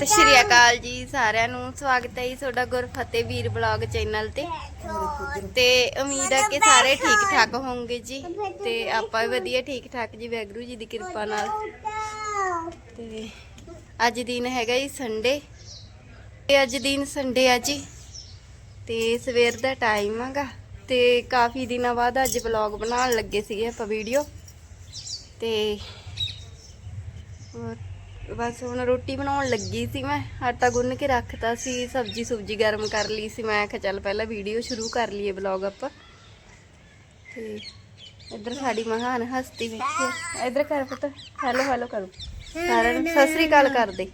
ਸਤਿ ਸ਼੍ਰੀ ਅਕਾਲ ਜੀ ਸਾਰਿਆਂ ਨੂੰ। ਸਵਾਗਤ ਹੈ ਜੀ ਤੁਹਾਡਾ ਗੁਰਫਤਿਹ ਵੀਰ ਬਲੌਗ ਚੈਨਲ ਤੇ। ਤੇ ਉਮੀਦ ਹੈ ਕਿ ਸਾਰੇ ਠੀਕ ਠਾਕ ਹੋਵੋਗੇ ਜੀ। ਤੇ ਆਪਾਂ ਵੀ ਵਧੀਆ ਠੀਕ ਠਾਕ ਜੀ, ਵੈਗਰੂ ਜੀ ਦੀ ਕਿਰਪਾ ਨਾਲ। ਤੇ ਅੱਜ ਦਿਨ ਹੈਗਾ ਜੀ ਸੰਡੇ। ਤੇ ਅੱਜ ਦਿਨ ਸੰਡੇ ਆ ਜੀ। ਤੇ ਸਵੇਰ ਦਾ ਟਾਈਮ ਹੈਗਾ। ਤੇ ਕਾਫੀ ਦਿਨਾਂ ਬਾਅਦ ਅੱਜ ਵਲੌਗ ਬਣਾਉਣ ਲੱਗੇ ਸੀਗੇ ਆਪਾਂ ਵੀਡੀਓ। ਤੇ ਹੋਰ ਬਸ ਹੁਣ ਰੋਟੀ ਬਣਾਉਣ ਲੱਗੀ ਸੀ ਮੈਂ, ਆਟਾ ਗੁੰਨ ਕੇ ਰੱਖਤਾ ਸੀ, ਸਬਜੀ ਸੁਬਜੀ ਗਰਮ ਕਰ ਲਈ ਸੀ, ਮੈਂ ਕਿਹਾ ਚੱਲ ਪਹਿਲਾਂ ਵੀਡੀਓ ਸ਼ੁਰੂ ਕਰ ਲਈਏ ਵਲੌਗ ਆਪਾਂ। ਤੇ ਇੱਧਰ ਸਾਡੀ ਮਹਾਨ ਹਸਤੀ ਬੈਠੀ ਹੈ। ਇੱਧਰ ਕਰ ਪੁੱਤ ਹੈਲੋ ਹੈਲੋ ਕਰੋ। ਸਾਰਿਆਂ ਨੂੰ ਸਤਿ ਸ੍ਰੀ ਅਕਾਲ ਕਰ ਦੇ।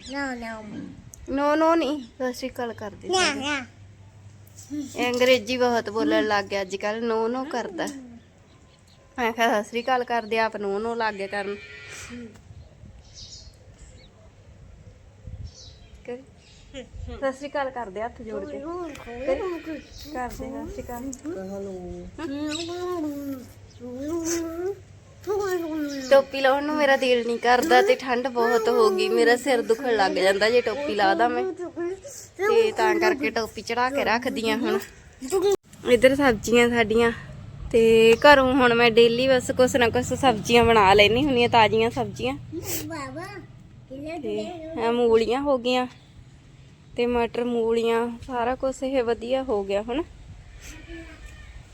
ਨੋ ਨੋ ਨਹੀਂ ਸਤਿ ਸ੍ਰੀ ਅਕਾਲ ਕਰ ਦੇ। ਇਹ ਅੰਗਰੇਜ਼ੀ ਬਹੁਤ ਬੋਲਣ ਲੱਗ ਗਿਆ ਅੱਜ ਕੱਲ ਨੋ ਨੋ ਕਰਦਾ। ਮੈਂ ਕਿਹਾ ਸਤਿ ਸ੍ਰੀ ਅਕਾਲ ਕਰਦੇ ਆਪ ਨੋ ਨੋ ਲੱਗ ਗਿਆ ਕਰਨ। ਸਤਿ ਸ੍ਰੀ ਅਕਾਲ ਕਰਦੇ ਹੱਥ ਜੋੜ ਕੇ। ਕਰਦੇ ਸਤਿ ਸ੍ਰੀ ਅਕਾਲ। ਟੋਪੀ ਲਾਉਣ ਨੂੰ ਮੇਰਾ ਦਿਲ ਨਹੀਂ ਕਰਦਾ ਤੇ ਠੰਡ ਬਹੁਤ ਹੋ ਗਈ। ਮੇਰਾ ਸਿਰ ਦੁਖਣ ਲੱਗ ਜਾਂਦਾ ਜੇ ਟੋਪੀ ਲਾਦਾ ਮੈਂ। ਤੇ ਤਾਂ ਕਰਕੇ ਟੋਪੀ ਚੜਾ ਕੇ ਰੱਖਦੀ ਆ ਹੁਣ। ਇੱਧਰ ਸਬਜ਼ੀਆਂ ਸਾਡੀਆਂ। ਤੇ ਘਰੋਂ ਹੁਣ ਮੈਂ ਡੇਲੀ ਬਸ ਕੁਛ ਨਾ ਕੁਛ ਸਬਜ਼ੀਆਂ ਬਣਾ ਲੈਣੀ ਹੁੰਦੀਆਂ ਤਾਜ਼ੀਆਂ ਸਬਜ਼ੀਆਂ। ਤੇ ਇਹ ਮੂਲੀਆਂ ਹੋ ਗਈਆਂ। ਤੇ ਮਟਰ, ਮੂਲੀਆਂ, ਸਾਰਾ ਕੁਝ ਇਹ ਵਧੀਆ ਹੋ ਗਿਆ ਹੁਣ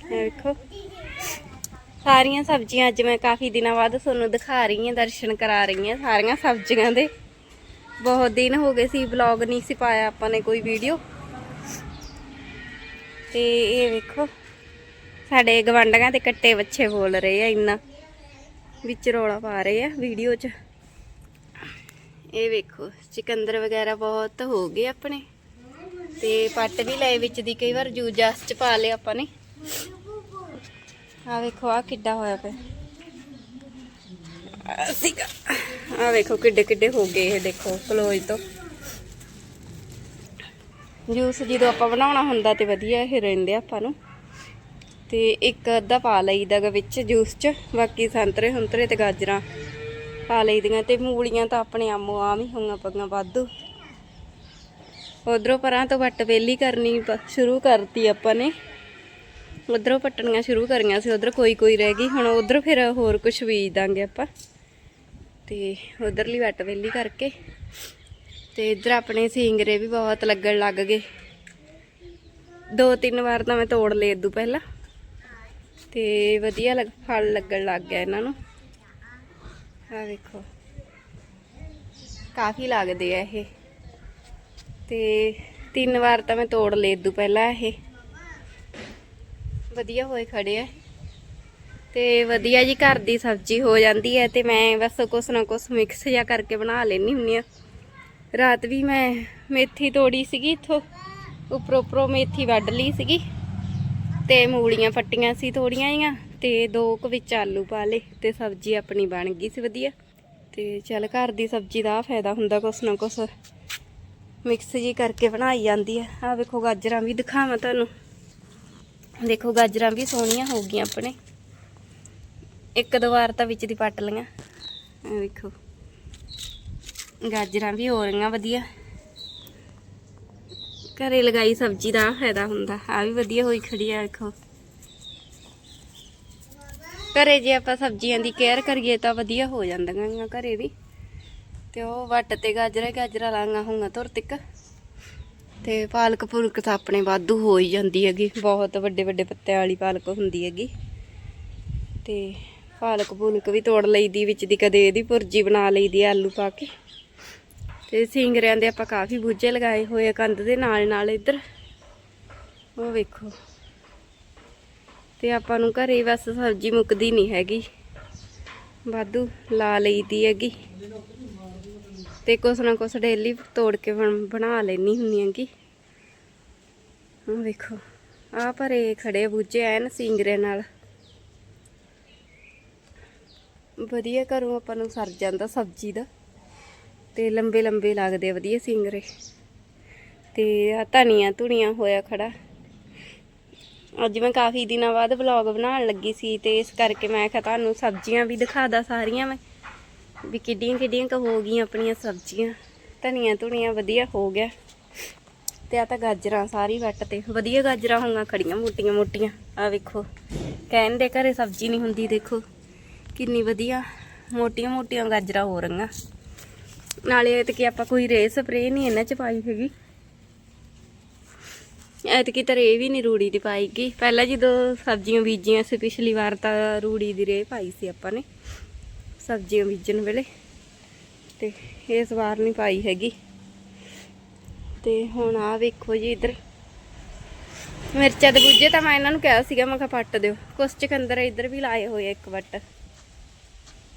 ਇਹ ਵੇਖੋ। ਸਾਰੀਆਂ ਸਬਜ਼ੀਆਂ ਅੱਜ ਮੈਂ ਕਾਫੀ ਦਿਨਾਂ ਬਾਅਦ ਤੁਹਾਨੂੰ ਦਿਖਾ ਰਹੀ ਹਾਂ, ਦਰਸ਼ਨ ਕਰਾ ਰਹੀ ਹਾਂ ਸਾਰੀਆਂ ਸਬਜ਼ੀਆਂ ਦੇ। ਬਹੁਤ ਦਿਨ ਹੋ ਗਏ ਸੀ ਵਲੌਗ ਨਹੀਂ ਸੀ ਪਾਇਆ ਆਪਾਂ ਨੇ ਕੋਈ ਵੀਡੀਓ। ਤੇ ਇਹ ਵੇਖੋ, ਸਾਡੇ ਗਵਾਂਢੀਆਂ ਤੇ ਕੱਟੇ ਬੱਚੇ ਬੋਲ ਰਹੇ ਆ, ਇੰਨਾ। ਵਿੱਚ ਰੌਲਾ ਪਾ ਰਹੇ ਆ, ਵੀਡੀਓ 'ਚ। ਇਹ ਵੇਖੋ ਚਿਕੰਦਰ ਵਗੈਰਾ ਬਹੁਤ ਹੋ ਗਏ ਆਪਣੇ। ਤੇ ਪੱਟ ਵੀ ਲਏ ਵਿੱਚ ਦੀ, ਕਈ ਵਾਰ ਜੂਜਾਸ ਚ ਪਾ ਲਿਆ ਆਪਾਂ ਨੇ। ਆ ਵੇਖੋ ਆ ਕਿੱਡਾ ਹੋਇਆ ਪਿਆ। ਸੀਗਾ। ਆ ਵੇਖੋ, ਕਿੱਡੇ ਕਿੱਡੇ ਹੋ ਗਏ ਇਹ ਦੇਖੋ, ਕਲੋਜ ਤੋਂ। ਜੂਸ ਜਦੋਂ ਆਪਾਂ ਬਣਾਉਣਾ ਹੁੰਦਾ ਤੇ ਵਧੀਆ ਇਹ ਰਹਿੰਦੇ ਆਪਾਂ ਨੂੰ। ਤੇ ਇੱਕ ਅੱਧਾ ਪਾ ਲਈਦਾ ਵਿੱਚ ਜੂਸ ਚ, ਬਾਕੀ ਸੰਤਰੇ ਸੰਤਰੇ ਤੇ ਗਾਜਰਾਂ। ਪਾ ਲਈਦੀਆਂ ਤੇ ਮੂਲੀਆਂ ਤਾਂ ਆਪਣੇ ਆਮੋ ਆਮ ਹੀ ਹੋਈਆਂ ਪਈਆਂ ਵਾਧੂ। ਉਧਰੋਂ ਪਰਾਂ ਤੋਂ ਵੱਟ ਵੇਲੀ ਕਰਨੀ ਪ- ਸ਼ੁਰੂ ਕਰਤੀ ਆਪਾਂ ਨੇ। ਉਧਰੋਂ ਪੱਟਣੀਆਂ ਸ਼ੁਰੂ ਕਰੀਆਂ ਸੀ, ਉਧਰ ਕੋਈ ਕੋਈ ਰਹਿ ਗਈ, ਹੁਣ ਉਧਰ ਫਿਰ ਹੋਰ ਕੁਝ ਬੀਜ ਦਾਂਗੇ ਆਪਾਂ। ਤੇ ਉਧਰਲੀ ਵੱਟ ਵੇਲੀ ਕਰਕੇ ਤੇ ਇੱਧਰ ਆਪਣੇ ਸਿੰਗਰੇ ਵੀ ਬਹੁਤ ਲੱਗਣ ਲੱਗ ਗਏ। ਦੋ ਤਿੰਨ ਵਾਰ ਤਾਂ ਮੈਂ ਤੋੜ ਲਏ ਇਦੋਂ ਪਹਿਲਾਂ। ਤੇ ਵਧੀਆ ਲੱਗ, ਫਲ ਲੱਗਣ ਲੱਗ ਗਿਆ ਇਹਨਾਂ ਨੂੰ। ਆ ਵੇਖੋ। ਕਾਫੀ ਲੱਗਦੇ ਆ ਇਹ। ਤੇ ਤਿੰਨ ਵਾਰ ਤਾਂ ਮੈਂ ਤੋੜ ਲਏ ਇਦੋਂ ਪਹਿਲਾਂ ਇਹ। ਵਧੀਆ ਹੋਏ ਖੜੇ ਆ। ਤੇ ਵਧੀਆ ਜੀ ਘਰ ਦੀ ਸਬਜ਼ੀ ਹੋ ਜਾਂਦੀ ਹੈ ਤੇ ਮੈਂ ਬਸ ਕੁਛ ਨਾ ਕੁਛ ਮਿਕਸ ਜਿਹਾ ਕਰਕੇ ਬਣਾ ਲੈਣੀ ਹੁੰਨੀ ਆ। ਰਾਤ ਵੀ ਮੈਂ ਮੇਥੀ ਤੋੜੀ ਸੀਗੀ ਇੱਥੋਂ। ਉੱਪਰੋਂ ਉੱਪਰੋਂ ਮੇਥੀ ਵੱਢ ਲਈ ਸੀਗੀ। ਤੇ ਮੂਲੀਆਂ ਫੱਟੀਆਂ ਸੀ ਥੋੜੀਆਂ ਜੀਆਂ ਤੇ ਦੋ ਕੁ ਵਿੱਚ ਆਲੂ ਪਾ ਲਏ ਤੇ ਸਬਜ਼ੀ ਆਪਣੀ ਬਣ ਗਈ ਸੀ ਵਧੀਆ। ਤੇ ਚੱਲ ਘਰ ਦੀ ਸਬਜ਼ੀ ਦਾ ਆਹ ਫਾਇਦਾ ਹੁੰਦਾ ਕੁਛ ਨਾ ਕੁਛ। ਮਿਕਸ ਜੀ ਕਰਕੇ ਬਣਾਈ ਜਾਂਦੀ ਹੈ ਆ ਵੇਖੋ ਗਾਜਰਾਂ ਵੀ ਦਿਖਾਵਾਂ ਤੁਹਾਨੂੰ। ਦੇਖੋ ਗਾਜਰਾਂ ਵੀ ਸੋਹਣੀਆਂ ਹੋ ਗਈਆਂ ਆਪਣੇ। ਇੱਕ ਦੋ ਵਾਰ ਤਾਂ ਵਿੱਚ ਦੀ ਪੱਟ ਲਈਆਂ। ਆ ਵੇਖੋ। ਗਾਜਰਾਂ ਵੀ ਹੋ ਰਹੀਆਂ ਵਧੀਆ। ਘਰੇ ਲਗਾਈ ਸਬਜ਼ੀ ਦਾ ਫਾਇਦਾ ਹੁੰਦਾ ਆ ਵੀ ਵਧੀਆ ਹੋਈ ਖੜੀ ਆ, ਵੇਖੋ। ਘਰੇ ਜੇ ਆਪਾਂ ਸਬਜ਼ੀਆਂ ਦੀ ਕੇਅਰ ਕਰੀਏ ਤਾਂ ਵਧੀਆ ਹੋ ਜਾਂਦੀਆਂ ਗੀਆਂ ਘਰੇ ਵੀ। ਤੇ ਉਹ ਵੱਟ ਤੇ ਗਾਜਰਾਂ ਗਾਜਰਾ ਗਾਜਰਾਂ ਲਾਂਗਾ ਹੋਊਗਾ ਤੁਰ ਤੱਕ। ਤੇ ਪਾਲਕ ਪੁਲਕ ਤਾਂ ਆਪਣੇ ਵਾਧੂ ਹੋ ਹੀ ਜਾਂਦੀ ਹੈਗੀ, ਬਹੁਤ ਵੱਡੇ ਵੱਡੇ ਪੱਤਿਆਂ ਵਾਲੀ ਪਾਲਕ ਹੁੰਦੀ ਹੈਗੀ। ਤੇ ਪਾਲਕ ਪੁਲਕ ਵੀ ਤੋੜ ਲਈਦੀ, ਵਿੱਚ ਦੀ ਕਦੇ ਇਹਦੀ ਪੁਰਜੀ ਬਣਾ ਲਈਦੀ ਆ ਆਲੂ ਪਾ ਕੇ। ਤੇ ਸਿੰਗਰਿਆਂ ਦੇ ਆਪਾਂ ਕਾਫੀ ਬੂਝੇ ਲਗਾਏ ਹੋਏ ਆ ਕੰਧ ਦੇ ਨਾਲ ਨਾਲ ਇੱਧਰ। ਉਹ ਵੇਖੋ। ਤੇ ਆਪਾਂ ਨੂੰ ਘਰੇ ਬਸ ਸਬਜ਼ੀ ਮੁੱਕਦੀ ਨਹੀਂ ਹੈਗੀ। ਵਾਧੂ ਲਾ ਲਈਦੀ ਹੈਗੀ। ਤੇ ਕੁਛ ਨਾ ਕੁਛ ਡੇਲੀ ਤੋੜ ਕੇ ਬਣ- ਬਣਾ ਲੈਣੀ ਹੁੰਦੀ ਹੈਗੀ। ਉਹ ਵੇਖੋ। ਆ ਭਰੇ ਖੜੇ ਬੂਝੇ ਐਨ ਸਿੰਗਰੇ ਨਾਲ। ਵਧੀਆ ਘਰੋਂ ਆਪਾਂ ਨੂੰ ਸਰ ਜਾਂਦਾ ਸਬਜ਼ੀ ਦਾ। ਤੇ ਲੰਬੇ ਲੰਬੇ ਲੱਗਦੇ ਆ, ਵਧੀਆ ਸਿੰਗਰੇ ਤੇ ਆ ਧਨੀਆ ਧੁਣੀਆਂ ਹੋਇਆ ਖੜਾ। ਅੱਜ ਮੈਂ ਕਾਫੀ ਦਿਨਾਂ ਬਾਅਦ ਵਲੌਗ ਬਣਾਉਣ ਲੱਗੀ ਸੀ ਤੇ ਇਸ ਕਰਕੇ ਮੈਂ ਕਿਹਾ ਤੁਹਾਨੂੰ ਸਬਜ਼ੀਆਂ ਵੀ ਦਿਖਾਦਾ ਸਾਰੀਆਂ ਮੈਂ। ਵੀ ਕਿੱਡੀਆਂ ਕਿੱਡੀਆਂ ਕੁ ਹੋ ਗਈਆਂ ਆਪਣੀਆਂ ਸਬਜ਼ੀਆਂ। ਧਨੀਆ ਧੁਨੀਆ ਵਧੀਆ ਹੋ ਗਿਆ। ਤੇ ਆ ਤਾਂ ਗਾਜਰਾਂ ਸਾਰੀ ਵੱਟ ਤੇ। ਵਧੀਆ ਗਾਜਰਾਂ ਹੋਈਆਂ, ਖੜੀਆਂ ਮੋਟੀਆਂ ਮੋਟੀਆਂ। ਆ ਵੇਖੋ, ਕਹਿਣ ਦੇ ਘਰੇ ਸਬਜ਼ੀ ਨਹੀਂ ਹੁੰਦੀ, ਦੇਖੋ। ਕਿੰਨੀ ਵਧੀਆ, ਮੋਟੀਆਂ ਮੋਟੀਆਂ ਗਾਜਰਾਂ ਹੋ ਰਹੀਆਂ। ਨਾਲੇ ਇਹ ਆਪਾਂ ਕੋਈ ਰੇ ਸਪਰੇ ਨਹੀਂ ਇਹਨਾਂ ਚ ਪਾਈ ਹੈਗੀ। ਐਤਕੀ ਤਾਂ ਰੇ ਵੀ ਨਹੀਂ ਰੂੜੀ ਦੀ ਪਾਈ ਗਈ ਪਹਿਲਾਂ ਜਦੋਂ ਸਬਜ਼ੀਆਂ ਬੀਜੀਆਂ ਸੀ, ਪਿਛਲੀ ਵਾਰ ਤਾਂ ਰੂੜੀ ਦੀ ਰੇ ਪਾਈ ਸੀ ਆਪਾਂ ਨੇ, ਸਬਜ਼ੀਆਂ ਬੀਜਣ ਵੇਲੇ। ਤੇ ਇਸ ਵਾਰ ਨਹੀਂ ਪਾਈ ਹੈਗੀ। ਤੇ ਹੁਣ ਆ ਵੇਖੋ ਜੀ ਇੱਧਰ। ਮਿਰਚਾਂ ਦੇ ਬੁੱਝੇ ਤਾਂ ਮੈਂ ਇਹਨਾਂ ਨੂੰ ਕਿਹਾ ਸੀਗਾ, ਮੈਂ ਕਿਹਾ ਪੱਟ ਦਿਓ। ਕੁਛ ਚਕੰਦਰ ਇੱਧਰ ਵੀ ਲਾਏ ਹੋਏ ਇੱਕ ਵੱਟ। ਆ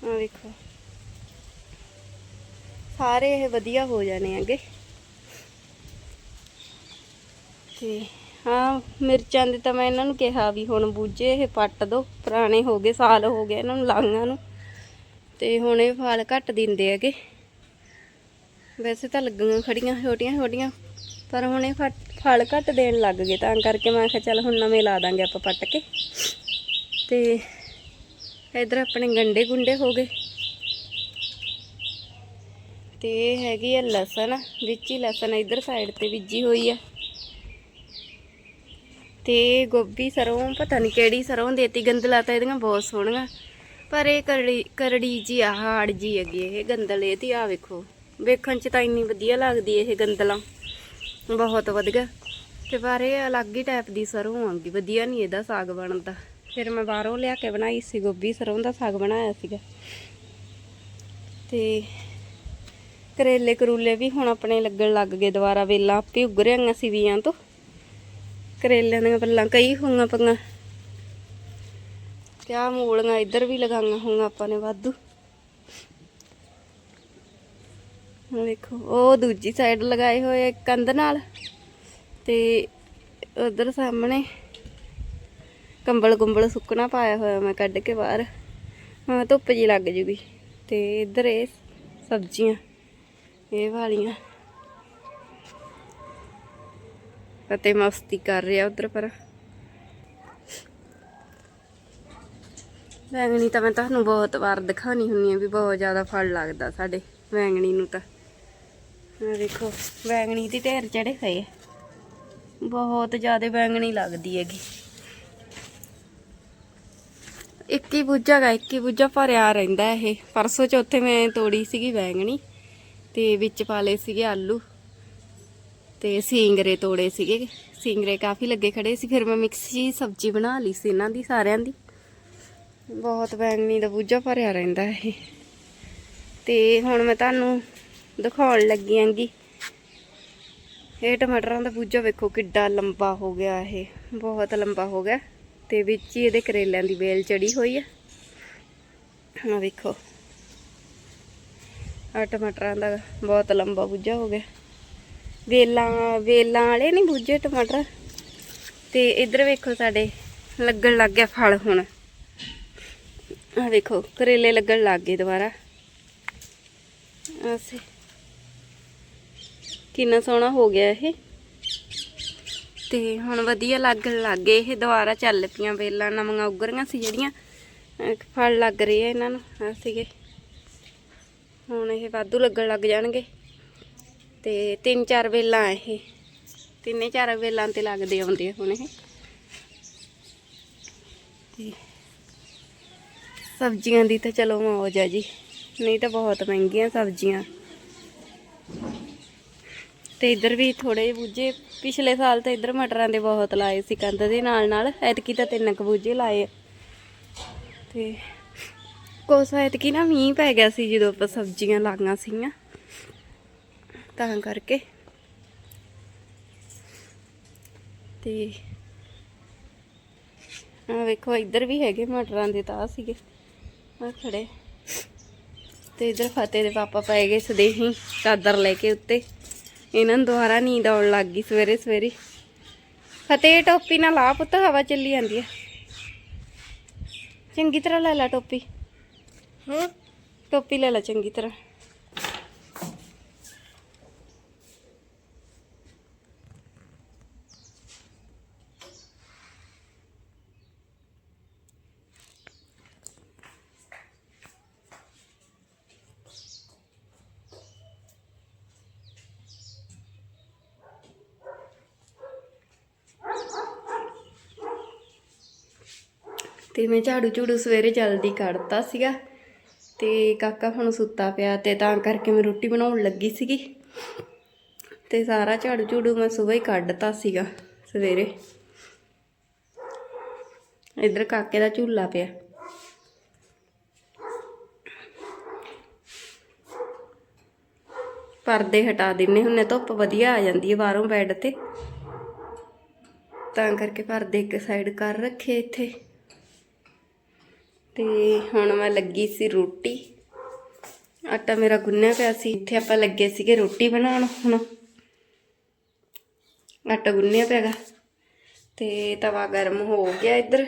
ਵੇਖੋ। ਸਾਰੇ ਇਹ ਵਧੀਆ ਹੋ ਜਾਣੇ ਅੱਗੇ ਤੇ ਹਾਂ, ਮਿਰਚਾਂ ਦੇ ਤਾਂ ਮੈਂ ਇਹਨਾਂ ਨੂੰ ਕਿਹਾ ਵੀ ਹੁਣ ਬੂਝੇ ਇਹ ਪੱਟ ਦੋ, ਪੁਰਾਣੇ ਹੋ ਗਏ, ਸਾਲ ਹੋ ਗਏ ਇਹਨਾਂ ਨੂੰ ਲਾਈਆਂ ਨੂੰ। ਤੇ ਹੁਣ ਇਹ ਫਲ ਘੱਟ ਦਿੰਦੇ ਹੈਗੇ। ਵੈਸੇ ਤਾਂ ਲੱਗੀਆਂ ਖੜੀਆਂ, ਛੋਟੀਆਂ ਛੋਟੀਆਂ, ਪਰ ਹੁਣ ਇਹ ਫਲ ਘੱਟ ਦੇਣ ਲੱਗ ਗਏ, ਤਾਂ ਕਰਕੇ ਮੈਂ ਕਿਹਾ ਚੱਲ ਹੁਣ ਨਵੇਂ ਲਾ ਦਾਂਗੇ ਆਪਾਂ ਪੱਟ ਕੇ। ਤੇ ਇਧਰ ਆਪਣੇ ਗੰਡੇ ਗੁੰਡੇ ਹੋ ਗਏ। ਤੇ ਇਹ ਹੈਗੀ ਆ ਲਸਣ, ਵਿੱਚ ਹੀ ਲਸਣ ਇਧਰ ਸਾਈਡ ਤੇ ਬੀਜੀ ਹੋਈ ਆ। ਤੇ ਗੋਭੀ ਸਰੋਂ, ਪਤਾ ਨਹੀਂ ਕਿਹੜੀ ਸਰੋਂ ਦੇਤੀ ਗੰਦਲਾ ਤਾਂ ਇਹਦੀਆਂ ਬਹੁਤ ਸੋਹਣੀਆਂ। ਪਰ ਇਹ ਕਰੜੀ ਕਰੜੀ ਜੀ ਆ ਹਾੜ ਜੀ ਹੈਗੀ ਇਹ ਗੰਦਲ ਇਹ ਤੇ ਆ ਵੇਖੋ। ਵੇਖਣ ਚ ਤਾਂ ਇੰਨੀ ਵਧੀਆ ਲੱਗਦੀ ਇਹ ਗੰਦਲਾਂ ਬਹੁਤ ਵਧੀਆ। ਤੇ ਪਰ ਇਹ ਅਲੱਗ ਹੀ ਟਾਈਪ ਦੀ ਸਰੋਂ ਆਉਂਦੀ, ਵਧੀਆ ਨਹੀਂ ਇਹਦਾ ਸਾਗ ਬਣਦਾ। ਫਿਰ ਮੈਂ ਬਾਹਰੋਂ ਲਿਆ ਕੇ ਬਣਾਈ ਸੀ, ਗੋਭੀ ਸਰੋਂ ਦਾ ਸਾਗ ਬਣਾਇਆ ਸੀਗਾ। ਤੇ ਕਰੇਲੇ ਕਰੂਲੇ ਵੀ ਹੁਣ ਆਪਣੇ ਲੱਗਣ ਲੱਗ ਗਏ ਦੁਬਾਰਾ ਵੇਲਾ, ਆਪੇ ਉੱਗ ਰਹੀਆਂ ਸੀ ਵੀਆਂ ਤੋਂ। ਕਰੇਲਿਆਂ ਦੀਆਂ ਪੱਲਾਂ ਕਈ ਹੋਈਆਂ ਪਈਆਂ। ਤੇ ਆਹ ਮੂਲੀਆਂ ਇੱਧਰ ਵੀ ਲਗਾਈਆਂ ਹੋਈਆਂ ਆਪਾਂ ਨੇ ਵਾਧੂ। ਵੇਖੋ, ਉਹ ਦੂਜੀ ਸਾਈਡ ਲਗਾਏ ਹੋਏ ਕੰਧ ਨਾਲ ਤੇ ਉਧਰ ਸਾਹਮਣੇ ਕੰਬਲ ਕੁੰਬਲ ਸੁੱਕਣਾ ਪਾਇਆ ਹੋਇਆ ਮੈਂ ਕੱਢ ਕੇ ਬਾਹਰ। ਹਾਂ ਧੁੱਪ ਜੀ ਲੱਗ ਜੂਗੀ ਤੇ ਇੱਧਰ ਇਹ ਸਬਜ਼ੀਆਂ। ਇਹ ਵਾਲੀਆਂ। ਅਤੇ ਮਸਤੀ ਕਰ ਰਿਹਾ ਉਧਰ ਪਰ। ਵੈਂਗਣੀ ਤਾਂ ਮੈਂ ਤੁਹਾਨੂੰ ਬਹੁਤ ਵਾਰ ਦਿਖਾਣੀ ਹੁੰਨੀ ਆ ਵੀ ਬਹੁਤ ਜ਼ਿਆਦਾ ਫਲ ਲੱਗਦਾ ਸਾਡੇ ਵੈਂਗਣੀ ਨੂੰ ਤਾਂ। ਆ ਦੇਖੋ ਵੈਂਗਣੀ ਦੀ ਢੇਰ ਚੜੇ ਹੋਏ ਬਹੁਤ ਜ਼ਿਆਦਾ ਵੈਂਗਣੀ ਲੱਗਦੀ ਹੈਗੀ। ਇੱਕ ਹੀ ਬੁੱਝਾ ਗਾ, ਇੱਕ ਹੀ ਬੁੱਝਾ ਭਰਿਆ ਰਹਿੰਦਾ ਇਹ। ਪਰਸੋਂ ਚੌਥੇ ਮੈਂ ਤੋੜੀ ਸੀਗੀ ਵੈਂਗਣੀ। ਤੇ ਵਿੱਚ ਪਾ ਲਏ ਸੀਗੇ ਆਲੂ ਤੇ ਸਿੰਗਰੇ ਤੋੜੇ ਸੀਗੇ। ਸਿੰਗਰੇ ਕਾਫੀ ਲੱਗੇ ਖੜੇ ਸੀ। ਫਿਰ ਮੈਂ ਮਿਕਸ ਜੀ ਸਬਜ਼ੀ ਬਣਾ ਲਈ ਸੀ ਇਹਨਾਂ ਦੀ, ਸਾਰਿਆਂ ਦੀ। ਬਹੁਤ ਵੈਂਗਣੀ ਦਾ ਬੂਝਾ ਭਰਿਆ ਰਹਿੰਦਾ ਇਹ। ਤੇ ਹੁਣ ਮੈਂ ਤੁਹਾਨੂੰ ਦਿਖਾਉਣ ਲੱਗੀ ਆਂਗੀ ਇਹ ਟਮਾਟਰਾਂ ਦਾ ਬੂਝਾ ਵੇਖੋ ਕਿੱਡਾ ਲੰਬਾ ਹੋ ਗਿਆ ਇਹ। ਬਹੁਤ ਲੰਬਾ ਹੋ ਗਿਆ। ਤੇ ਵਿੱਚ ਹੀ ਇਹਦੇ ਕਰੇਲਿਆਂ ਦੀ ਵੇਲ ਚੜੀ ਹੋਈ ਆ। ਆ ਵੇਖੋ। ਆ ਟਮਾਟਰਾਂ ਦਾ ਬਹੁਤ ਲੰਬਾ ਬੂਝਾ ਹੋ ਗਿਆ। ਵੇਲਾਂ ਵੇਲਾਂ ਵਾਲੇ ਨਹੀਂ ਬੂਝੇ ਟਮਾਟਰ। ਤੇ ਇੱਧਰ ਵੇਖੋ ਸਾਡੇ ਲੱਗਣ ਲੱਗ ਗਿਆ ਫਲ ਹੁਣ। ਆ ਵੇਖੋ, ਕਰੇਲੇ ਲੱਗਣ ਲੱਗ ਗਏ ਦੁਬਾਰਾ। ਆਸੇ ਕਿੰਨਾ ਸੋਹਣਾ ਹੋ ਗਿਆ ਇਹ। ਤੇ ਹੁਣ ਵਧੀਆ ਲੱਗਣ ਲੱਗ ਗਏ ਇਹ ਦੁਬਾਰਾ ਚੱਲ ਪਈਆਂ ਵੇਲਾਂ, ਨਵੀਆਂ ਉੱਗ ਰਹੀਆਂ ਸੀ ਜਿਹੜੀਆਂ। ਫਲ ਲੱਗ ਰਹੇ ਆ ਇਹਨਾਂ ਨੂੰ ਆ ਸੀਗੇ। ਹੁਣ ਇਹ ਵਾਧੂ ਲੱਗਣ ਲੱਗ ਜਾਣਗੇ। ਤੇ ਤਿੰਨ ਚਾਰ ਵੇਲਾਂ ਇਹ। ਤਿੰਨੇ ਚਾਰ ਵੇਲਾਂ ਤੇ ਲੱਗਦੇ ਆਉਂਦੇ ਹੁਣ ਇਹ। ਤੇ ਸਬਜ਼ੀਆਂ ਦੀ ਤਾਂ ਚਲੋ ਮੌਜ ਆ ਜੀ। ਨਹੀਂ ਤਾਂ ਬਹੁਤ ਮਹਿੰਗੀਆਂ ਸਬਜ਼ੀਆਂ। ਤੇ ਇੱਧਰ ਵੀ ਥੋੜੇ ਬੂਝੇ। ਪਿਛਲੇ ਸਾਲ ਤਾਂ ਇੱਧਰ ਮਟਰਾਂ ਦੇ ਬਹੁਤ ਲਾਏ ਸੀ ਕੰਧ ਦੇ ਨਾਲ ਨਾਲ ਐਤਕੀ ਤਾਂ ਤਿੰਨ ਕੁ ਬੂਝੇ ਲਾਏ ਆ। ਤੇ ਕੋਸ ਐਤਕੀ ਨਾ ਮੀਂਹ ਪੈ ਗਿਆ ਸੀ ਜਦੋਂ ਆਪਾਂ ਸਬਜ਼ੀਆਂ ਲਾਈਆਂ ਸੀਗੀਆਂ। ਤਾਂ ਕਰਕੇ। ਤੇ ਆ ਵੇਖੋ, ਇੱਧਰ ਵੀ ਹੈਗੇ ਮਟਰਾਂ ਦੇ ਤਾਂ ਸੀਗੇ। ਆ ਖੜੇ। ਤੇ ਇੱਧਰ ਫਤਿਹ ਦੇ ਪਾਪਾ ਪੈ ਗਏ ਸਦੇਹੀ ਚਾਦਰ ਲੈ ਕੇ ਉੱਤੇ। ਇਹਨਾਂ ਨੂੰ ਦੁਬਾਰਾ ਨੀਂਦ ਆਉਣ ਲੱਗ ਗਈ ਸਵੇਰੇ ਸਵੇਰੇ। ਫਤਿਹ, ਟੋਪੀ ਨਾਲ ਲਾ ਪੁੱਤ, ਹਵਾ ਚੱਲੀ ਜਾਂਦੀ ਆ। ਚੰਗੀ ਤਰ੍ਹਾਂ ਲੈ ਲੈ ਟੋਪੀ। टोपी ਟੋਪੀ ਲੈ ਲੈ ਚੰਗੀ ਤੇ ਮੈਂ ਝਾੜੂ ਝੂੜੂ ਸਵੇਰੇ ਜਲਦੀ ਕੱਢਤਾ ਸੀਗਾ ਤੇ ਕਾਕਾ ਹੁਣ ਸੁੱਤਾ ਪਿਆ ਤੇ ਤਾਂ ਕਰਕੇ ਮੈਂ ਰੋਟੀ ਬਣਾਉਣ ਲੱਗੀ ਸੀਗੀ। ਤੇ ਸਾਰਾ ਝਾੜੂ ਝੂੜੂ ਮੈਂ ਸਵੇਰ ਹੀ ਕੱਢਤਾ ਸੀਗਾ ਸਵੇਰੇ। ਇੱਧਰ ਕਾਕੇ ਦਾ ਝੂਲਾ ਪਿਆ। ਪਰਦੇ ਹਟਾ ਦਿੰਨੇ ਹੁੰਨੇ, ਧੁੱਪ ਵਧੀਆ ਆ ਜਾਂਦੀ ਹੈ ਬਾਹਰੋਂ ਬੈੱਡ ਤੇ। ਤਾਂ ਕਰਕੇ ਪਰਦੇ ਇੱਕ ਸਾਈਡ ਕਰ ਰੱਖੇ ਇੱਥੇ। ਤੇ ਹੁਣ ਮੈਂ ਲੱਗੀ ਸੀ ਰੋਟੀ। ਆਟਾ ਮੇਰਾ ਗੁੰਨਿਆ ਪਿਆ ਸੀ। ਇੱਥੇ ਆਪਾਂ ਲੱਗੇ ਸੀਗੇ ਰੋਟੀ ਬਣਾਉਣ ਹੁਣ। ਆਟਾ ਗੁੰਨਿਆ ਪਿਆਗਾ। ਤੇ ਤਵਾ ਗਰਮ ਹੋ ਗਿਆ ਇੱਧਰ।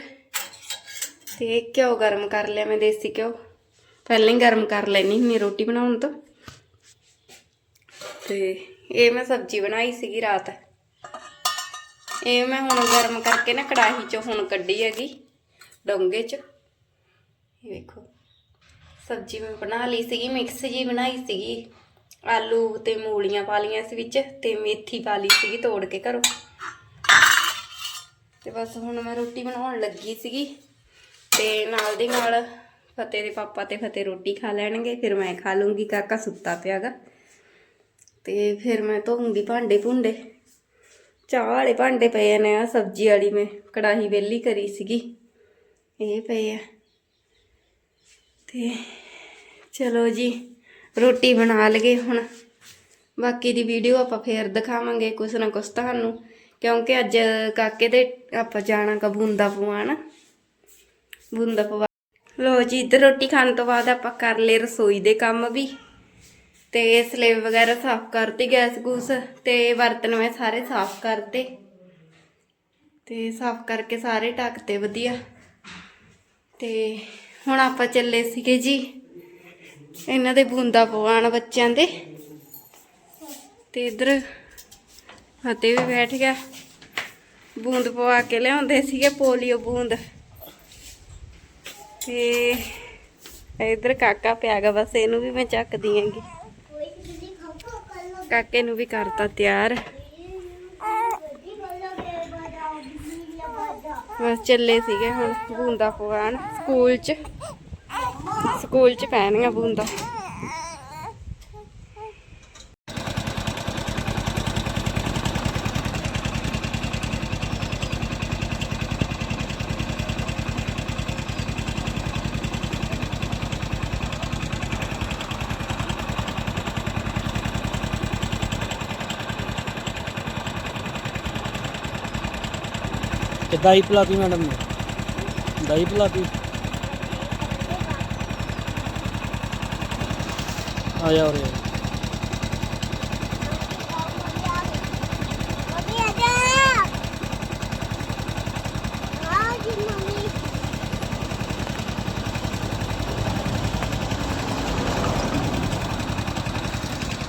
ਤੇ ਘਿਓ ਗਰਮ ਕਰ ਲਿਆ ਮੈਂ, ਦੇਸੀ ਘਿਓ। ਪਹਿਲਾਂ ਹੀ ਗਰਮ ਕਰ ਲੈਣੀ ਹੁੰਦੀ ਰੋਟੀ ਬਣਾਉਣ ਤੋਂ। ਤੇ ਇਹ ਮੈਂ ਸਬਜ਼ੀ ਬਣਾਈ ਸੀਗੀ ਰਾਤ। ਇਹ ਮੈਂ ਹੁਣ ਗਰਮ ਕਰਕੇ ਨਾ ਕੜਾਹੀ ਚੋਂ ਹੁਣ ਕੱਢੀ ਹੈਗੀ, ਡੋਂਗੇ ਚ। ਇਹ ਵੇਖੋ। ਸਬਜ਼ੀ ਮੈਂ ਬਣਾ ਲਈ ਸੀਗੀ ਮਿਕਸ ਜੀ ਬਣਾਈ ਸੀਗੀ। ਆਲੂ ਤੇ ਮੂਲੀਆਂ ਪਾ ਲਈਆਂ ਇਸ ਵਿੱਚ ਤੇ ਮੇਥੀ ਪਾ ਲਈ ਸੀਗੀ ਤੋੜ ਕੇ ਘਰੋਂ। ਤੇ ਬਸ ਹੁਣ ਮੈਂ ਰੋਟੀ ਬਣਾਉਣ ਲੱਗੀ ਸੀਗੀ। ਤੇ ਨਾਲ ਦੀ ਨਾਲ ਫਤਿਹ ਦੇ ਪਾਪਾ ਤੇ ਫਤਿਹ ਰੋਟੀ ਖਾ ਲੈਣਗੇ, ਫਿਰ ਮੈਂ ਖਾ ਲੂੰਗੀ, ਕਾਕਾ ਸੁੱਤਾ ਪਿਆਗਾ। ਤੇ ਫਿਰ ਮੈਂ ਧੋਉਂਗੀ ਭਾਂਡੇ ਭੁੰਡੇ। ਚਾਹ ਵਾਲੇ ਭਾਂਡੇ ਪਏ ਨੇ ਆ ਸਬਜ਼ੀ ਵਾਲੀ ਮੈਂ ਕੜਾਹੀ ਵੇਲੀ ਕਰੀ ਸੀਗੀ। ਇਹ ਪਏ ਆ। ਤੇ ਚਲੋ ਜੀ, ਰੋਟੀ ਬਣਾ ਲਗੇ ਹੁਣ। ਬਾਕੀ ਦੀ ਵੀਡੀਓ ਆਪਾਂ ਫੇਰ ਦਿਖਾਵਾਂਗੇ ਕੁਛ ਨਾ ਕੁਛ ਤੁਹਾਨੂੰ, ਕਿਉਂਕਿ ਅੱਜ ਕਾਕੇ ਦੇ ਆਪਾਂ ਜਾਣਾ ਕਬੂੰਦਾ ਪਵਾਉਣ। ਬੂੰਦਾ ਪਵਾ ਲੋ ਜੀ, ਇੱਧਰ ਰੋਟੀ ਖਾਣ ਤੋਂ ਬਾਅਦ ਆਪਾਂ ਕਰ ਲਏ ਰਸੋਈ ਦੇ ਕੰਮ ਵੀ। ਤੇ ਸਲੇਬ ਵਗੈਰਾ ਸਾਫ਼ ਕਰਤੀ ਗੈਸ ਗੂਸ ਤੇ ਬਰਤਨ ਮੈਂ ਸਾਰੇ ਸਾਫ਼ ਕਰਤੇ। ਤੇ ਸਾਫ਼ ਕਰਕੇ ਸਾਰੇ ਢੱਕਤੇ ਵਧੀਆ। ਤੇ ਹੁਣ ਆਪਾਂ ਚੱਲੇ ਸੀਗੇ ਜੀ। ਇਹਨਾਂ ਦੇ ਬੂੰਦਾ ਪਵਾਉਣ ਬੱਚਿਆਂ ਦੇ। ਤੇ ਇੱਧਰ ਫਤਿਹ ਵੀ ਬੈਠ ਗਿਆ। ਬੂੰਦ ਪਵਾ ਕੇ ਲਿਆਉਂਦੇ ਸੀਗੇ ਪੋਲੀਓ ਬੂੰਦ। ਤੇ ਇੱਧਰ ਕਾਕਾ ਪਿਆਗਾ ਬਸ ਇਹਨੂੰ ਵੀ ਮੈਂ ਚੱਕਦੀ ਆਂਗੀ ਕਾਕੇ ਨੂੰ ਵੀ ਕਰਤਾ ਤਿਆਰ। ਬਸ ਚੱਲੇ ਸੀਗੇ ਹੁਣ ਬੂੰਦਾ ਪਵਾਉਣ। ਸਕੂਲ 'ਚ। ਸਕੂਲ 'ਚ ਪੈਣੀਆਂ ਬੂੰਦਾ। ਤੇ ਦਾਈ ਪਿਲਾਤੀ ਮੈਡਮ ਨੇ। ਦਾਈ ਪਿਲਾਤੀ। ਆ ਜਾ ਉਰੇ।